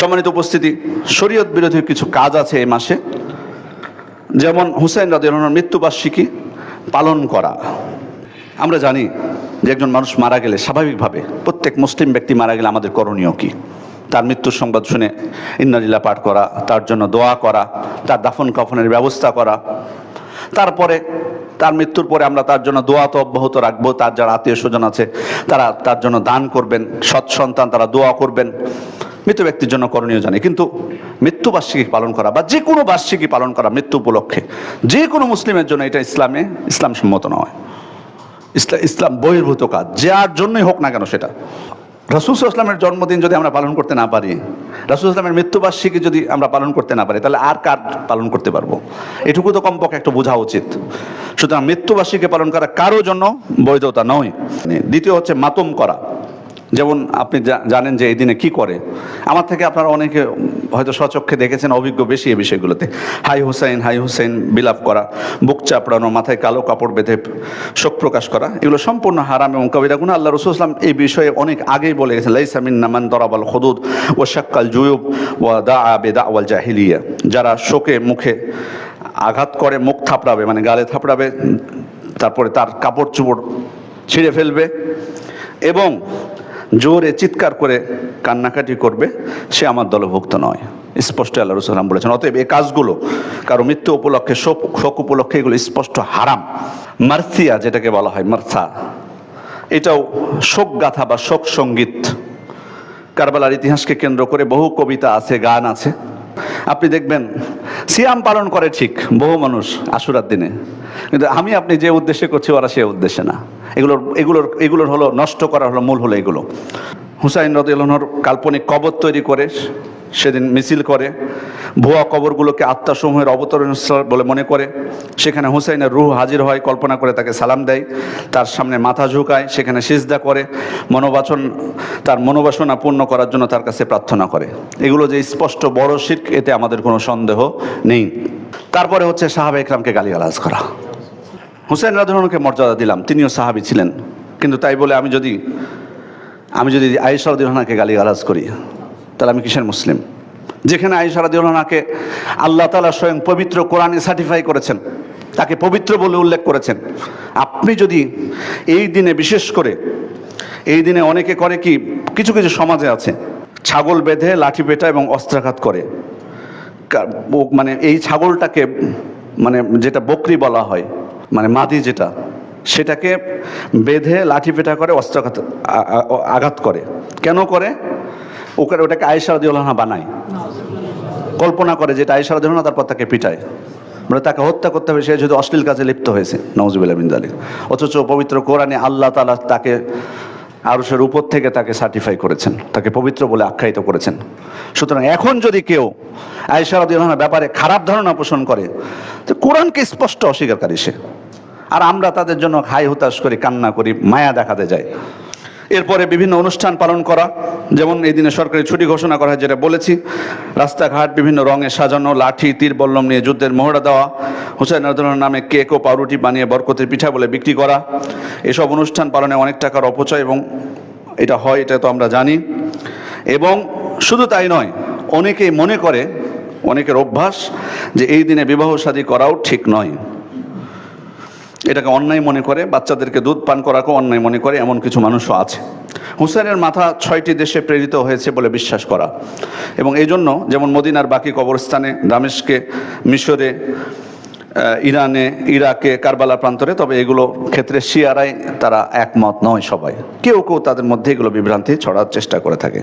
সম্মানিত উপস্থিতি, শরীয়ত বিরোধী কিছু কাজ আছে এই মাসে। যেমন হুসেন রাদিয়াল্লাহুর মৃত্যুবার্ষিকী পালন করা। আমরা জানি যে একজন মানুষ মারা গেলে স্বাভাবিকভাবে প্রত্যেক মুসলিম ব্যক্তি মারা গেলে আমাদের করণীয় কী? তার মৃত্যুর সংবাদ শুনে ইন্নালিল্লা পাঠ করা, তার জন্য দোয়া করা, তার দাফন কাফনের ব্যবস্থা করা। তারপরে, তার মৃত্যুর পরে আমরা তার জন্য দোয়া তো অব্যাহত রাখব, তার যারা আত্মীয় স্বজন আছে, তারা তার জন্য দান করবেন, সৎ সন্তান তারা দোয়া করবেন। মৃত ব্যক্তির জন্য করণীয় জানি, কিন্তু মৃত্যুবার্ষিকী পালন করা বা যে কোনো বার্ষিকী পালন করা মৃত্যু উপলক্ষে যে কোনো মুসলিমের জন্য এটা ইসলামে, ইসলাম সম্মত নয়। ইসলাম ইসলাম বহির্ভূত কাজ, যার জন্যই হোক না কেন সেটা। রাসুল ইসলামের জন্মদিন যদি আমরা পালন করতে না পারি, রাসুল ইসলামের মৃত্যুবার্ষিকী যদি আমরা পালন করতে না পারি, তাহলে আর কার পালন করতে পারব? এটুকু তো কমপক্ষে একটু বোঝা উচিত। সুতরাং মৃত্যুবার্ষিকী পালন করা কারও জন্য বৈধতা নয়। দ্বিতীয় হচ্ছে মাতম করা। যেমন আপনি জানেন যে এই দিনে কি করে। আমার থেকে আপনারা অনেকে হয়তো স্বচক্ষে দেখেছেন, অভিজ্ঞ বেশি এই বিষয়গুলোতে। হাই হুসাইন হাই হুসাইন, বিলাপ করা, বুক চাপড়ানো, মাথায় কালো কাপড় বেঁধে শোক প্রকাশ করা, এগুলো সম্পূর্ণ হারাম এবং কবিরা গুনা আল্লাহ রসুল এই বিষয়ে অনেক আগেই বলে গেছেন লাইসামিন নামান দরাবাল হদুদ ও শাক্কাল জুয়ুব ও দা আবে দা ওয়াল জাহিলিয়া। যারা শোকে মুখে আঘাত করে, মুখ থাপড়াবে মানে গালে থাপড়াবে, তারপরে তার কাপড় চুপড় ছিঁড়ে ফেলবে এবং জোরে চিৎকার করে কান্নাকাটি করবে, সে আমার দলভুক্ত নয়। স্পষ্ট আল্লাহ রসুলাম বলেছেন, অতএব এই কাজগুলো কারও মৃত্যু উপলক্ষে শোক শোক উপলক্ষে এগুলো স্পষ্ট হারাম। মার্সিয়া যেটাকে বলা হয়, মার্সা, এটাও শোক গাথা বা শোক সংগীত। কারবালার ইতিহাসকে কেন্দ্র করে বহু কবিতা আছে, গান আছে। আপনি দেখবেন, সিয়াম পালন করে ঠিক, বহু মানুষ আশুরার দিনে। কিন্তু আমি আপনি যে উদ্দেশ্যে করছি, ওরা সে উদ্দেশ্যে না। এগুলোর এগুলোর এগুলোর হলো, নষ্ট করা হলো মূল হলো এগুলো। হুসাইন রদ কাল্পনিক কবর তৈরি করে সেদিন মিছিল করে, ভুয়া কবরগুলোকে আত্মাসমূহের অবতরণ স্থল বলে মনে করে। সেখানে হুসাইনের রুহ হাজির হয়, কল্পনা করে তাকে সালাম দেয়। তার সামনে মাথা ঝুঁকায়, সেখানে সিজদা করে, মনোবাচন, তার মনোবাসনা পূর্ণ করার জন্য তার কাছে প্রার্থনা করে। এগুলো যে স্পষ্ট বড় শির্ক, এতে আমাদের কোনো সন্দেহ নেই। তারপরে হচ্ছে সাহাবে ইকরামকে গালিগালাজ করা। হুসেন রাধুনকে মর্যাদা দিলাম, তিনিও সাহাবি ছিলেন। কিন্তু তাই বলে আমি যদি আমি যদি আয়েশা রাদিউল্লাহকে গালিগালাজ করি তাহলে আমি কিসের মুসলিম? যেখানে আয়েশা রাদিউল্লাহকে আল্লাহ তাআলা স্বয়ং পবিত্র কোরআনে সার্টিফাই করেছেন, তাকে পবিত্র বলে উল্লেখ করেছেন। আপনি যদি এই দিনে বিশেষ করে, এই দিনে অনেকে করে কি, কিছু কিছু সমাজে আছে, ছাগল বেঁধে লাঠি পেটা এবং অস্ত্রাঘাত করে। মানে এই ছাগলটাকে মানে যেটা বকরি বলা হয় মানে মাদি যেটা, সেটাকে বেঁধে লাঠি পেটা করে অস্ত্রাঘাত আঘাত করে। কেন করে? ওকে ওটাকে আয়েশা রাদিউল্লাহ বানায়। কল্পনা করে যেটা আয়েশা রাদিউল্লাহ তারপর তাকে পিটায়। মানে তাকে হত্যা করতে হবে, সে যদি অশ্লীল কাজে লিপ্ত হয়েছে। নওয়াজুবিল্লাহ বিন জালিক অথচ পবিত্র কোরআনে আল্লাহ তালা তাকে আরশের উপর থেকে তাকে সার্টিফাই করেছেন। তাকে পবিত্র বলে আখ্যায়িত করেছেন। সুতরাং এখন যদি কেউ আয়েশা রাদিউল্লাহর ব্যাপারে খারাপ ধারণা পোষণ করে, তো কোরআনকে স্পষ্ট অস্বীকারী সে। আর আমরা তাদের জন্য হাই হুতাশ করি, কান্না করি, মায়া দেখাতে যাই। এরপরে বিভিন্ন অনুষ্ঠান পালন করা, যেমন এই দিনে সরকারি ছুটি ঘোষণা করা যেটা বলেছি। রাস্তাঘাট বিভিন্ন রঙে সাজানো, লাঠি, তীর, বল্লম নিয়ে যুদ্ধের মহড়া দেওয়া, হুসাইন আর্দনের নামে কেক ও পাউরুটি বানিয়ে বরকতের পিঠা বলে বিক্রি করা। এসব অনুষ্ঠান পালনে অনেক টাকার অপচয় এবং এটা হয়, এটা তো আমরা জানি। এবং শুধু তাই নয়, অনেকেই মনে করে, অনেকের অভ্যাস যে এই দিনে বিবাহ শাদী করাও ঠিক নয়। এটাকে অন্যায় মনে করে, বাচ্চাদেরকে দুধ পান করাকেও অন্যায় মনে করে, এমন কিছু মানুষও আছে। হুসেনের মাথা ছয়টি দেশে প্রেরিত হয়েছে বলে বিশ্বাস করা। এবং এই জন্য যেমন মদিনার বাকি কবরস্থানে, দামেশকে, মিশরে ইরানে, ইরাকে, কারবালা প্রান্তরে, তবে এগুলো ক্ষেত্রে শিয়ারাই তারা একমত নয় সবাই। কেউ কেউ তাদের মধ্যে এগুলো বিভ্রান্তি ছড়ার চেষ্টা করে থাকে।